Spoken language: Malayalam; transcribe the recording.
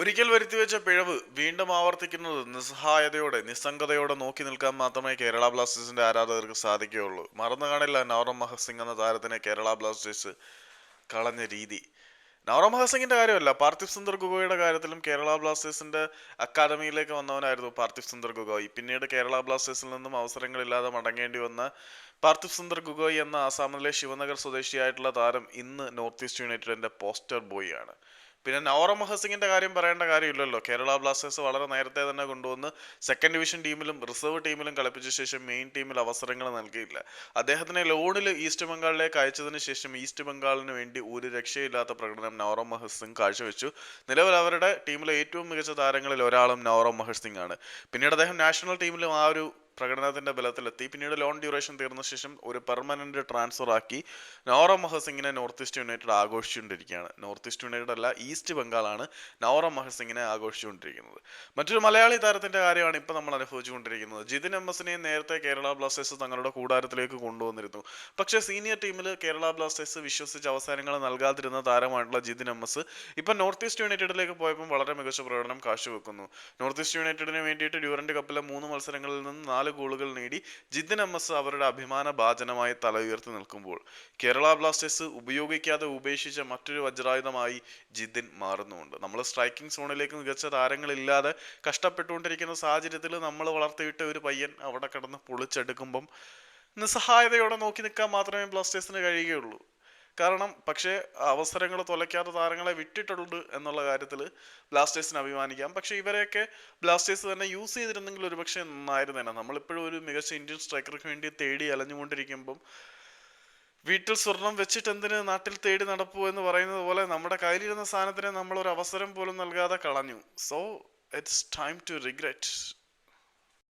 ഒരിക്കൽ വരുത്തിവെച്ച പിഴവ് വീണ്ടും ആവർത്തിക്കുന്നത് നിസ്സഹായതയോടെ നിസ്സംഗതയോടെ നോക്കി നിൽക്കാൻ മാത്രമേ കേരള ബ്ലാസ്റ്റേഴ്സിന്റെ ആരാധകർക്ക് സാധിക്കുകയുള്ളൂ. മറന്നു കാണില്ല നവറം മഹസിംഗ് എന്ന താരത്തിനെ കേരള ബ്ലാസ്റ്റേഴ്സ് കളഞ്ഞ രീതി. നവറം മഹസിംഗിന്റെ കാര്യമല്ല പാർത്ഥിവ് സുന്ദർ ഗുഗോയുടെ കാര്യത്തിലും കേരള ബ്ലാസ്റ്റേഴ്സിന്റെ അക്കാദമിയിലേക്ക് വന്നവനായിരുന്നു പാർത്ഥിവ് സുന്ദർ ഗുഗോയ്. പിന്നീട് കേരള ബ്ലാസ്റ്റേഴ്സിൽ നിന്നും അവസരങ്ങളില്ലാതെ മടങ്ങേണ്ടി വന്ന പാർത്ഥിവ് സുന്ദർ ഗുഗോയ് എന്ന ആസാമിലെ ശിവനഗർ സ്വദേശിയായിട്ടുള്ള താരം ഇന്ന് നോർത്ത് ഈസ്റ്റ് യുണൈറ്റഡിന്റെ പോസ്റ്റർ ബോയ് ആണ് പിന്നെ നവറ മഹസിംഗിന്റെ കാര്യം പറയേണ്ട കാര്യമില്ലല്ലോ. കേരള ബ്ലാസ്റ്റേഴ്സ് വളരെ നേരത്തെ തന്നെ കൊണ്ടുവന്ന് സെക്കൻഡ് ഡിവിഷൻ ടീമിലും റിസർവ് ടീമിലും കളിപ്പിച്ച ശേഷം മെയിൻ ടീമിൽ അവസരങ്ങൾ നൽകിയില്ല. അദ്ദേഹത്തിനെ ലോണിൽ ഈസ്റ്റ് ബംഗാളിലേക്ക് അയച്ചതിന് ശേഷം ഈസ്റ്റ് ബംഗാളിന് വേണ്ടി ഒരു രക്ഷയില്ലാത്ത പ്രകടനം നവറ മഹസിംഗ് സിംഗ് കാഴ്ചവെച്ചു. നിലവിൽ അവരുടെ ടീമിലെ ഏറ്റവും മികച്ച താരങ്ങളിൽ ഒരാളും നവറ മഹസിംഗ് ആണ്. പിന്നീട് അദ്ദേഹം നാഷണൽ ടീമിലും ആ ഒരു പ്രകടനത്തിന്റെ ബലത്തിലെത്തി. പിന്നീട് ലോൺ ഡ്യൂറേഷൻ തീർന്ന ശേഷം ഒരു പെർമനന്റ് ട്രാൻസ്ഫർ ആക്കി നോറ മഹസിംഗിനെ നോർത്ത് ഈസ്റ്റ് യുണൈറ്റഡ് ആഘോഷിച്ചുകൊണ്ടിരിക്കുകയാണ്. നോർത്ത് ഈസ്റ്റ് യുണൈറ്റഡ് അല്ല ഈസ്റ്റ് ബംഗാളാണ് നോറ മഹസിംഗിനെ ആഘോഷിച്ചുകൊണ്ടിരിക്കുന്നത്. മറ്റൊരു മലയാളി താരത്തിന്റെ കാര്യമാണ് ഇപ്പൊ നമ്മൾ അനുഭവിച്ചുകൊണ്ടിരിക്കുന്നത്. ജിതിൻ എം എസിനെ നേരത്തെ കേരള ബ്ലാസ്റ്റേഴ്സ് തങ്ങളുടെ കൂടാരത്തിലേക്ക് കൊണ്ടുവന്നിരുന്നു. പക്ഷേ സീനിയർ ടീമിൽ കേരള ബ്ലാസ്റ്റേഴ്സ് വിശ്വസിച്ച് അവസരങ്ങൾ നൽകാതിരുന്ന താരമായിട്ടുള്ള ജിതിൻ എം എസ് ഇപ്പൊ നോർത്ത് ഈസ്റ്റ് യുണൈറ്റഡിലേക്ക് പോയപ്പോൾ വളരെ മികച്ച പ്രകടനം കാഴ്ചവെക്കുന്നു. നോർത്ത് ഈസ്റ്റ് യുണൈറ്റഡിന് വേണ്ടിയിട്ട് ഡ്യൂറന്റ് കപ്പിലെ മൂന്ന് മത്സരങ്ങളിൽ നിന്ന് നാല് ഗോളുകൾ നേടി ജിദ്ദൻ എം എസ് അവരുടെ അഭിമാന ഭാചനമായി തല ഉയർത്തി നിൽക്കുമ്പോൾ കേരള ബ്ലാസ്റ്റേഴ്സ് ഉപയോഗിക്കാതെ ഉപേക്ഷിച്ച മറ്റൊരു വജ്രായുധമായി ജിദ്ദൻ മാറുന്നുമുണ്ട്. നമ്മൾ സ്ട്രൈക്കിംഗ് സോണിലേക്ക് മികച്ച താരങ്ങളില്ലാതെ കഷ്ടപ്പെട്ടുകൊണ്ടിരിക്കുന്ന സാഹചര്യത്തിൽ നമ്മൾ വളർത്തിയിട്ട ഒരു പയ്യൻ അവിടെ കിടന്ന് പൊളിച്ചെടുക്കുമ്പം നിസ്സഹായതയോടെ നോക്കി നിൽക്കാൻ മാത്രമേ ബ്ലാസ്റ്റേഴ്സിന് കഴിയുകയുള്ളൂ. കാരണം പക്ഷേ അവസരങ്ങൾ തുലയ്ക്കാത്ത താരങ്ങളെ വിട്ടിട്ടുണ്ട് എന്നുള്ള കാര്യത്തിൽ ബ്ലാസ്റ്റേഴ്സിന് അഭിമാനിക്കാം. പക്ഷേ ഇവരെയൊക്കെ ബ്ലാസ്റ്റേഴ്സ് തന്നെ യൂസ് ചെയ്തിരുന്നെങ്കിൽ ഒരു പക്ഷേ നന്നായിരുന്നേനെ. നമ്മളിപ്പോഴും ഒരു മികച്ച ഇന്ത്യൻ സ്ട്രൈക്കർക്ക് വേണ്ടി തേടി അലഞ്ഞുകൊണ്ടിരിക്കുമ്പം വീട്ടിൽ സ്വർണം വെച്ചിട്ട് എന്തിന് നാട്ടിൽ തേടി നടപ്പു എന്ന് പറയുന്നത് പോലെ നമ്മുടെ കയ്യിലിരുന്ന സാധനത്തിന് നമ്മൾ ഒരു അവസരം പോലും നൽകാതെ കളഞ്ഞു. So it's time to regret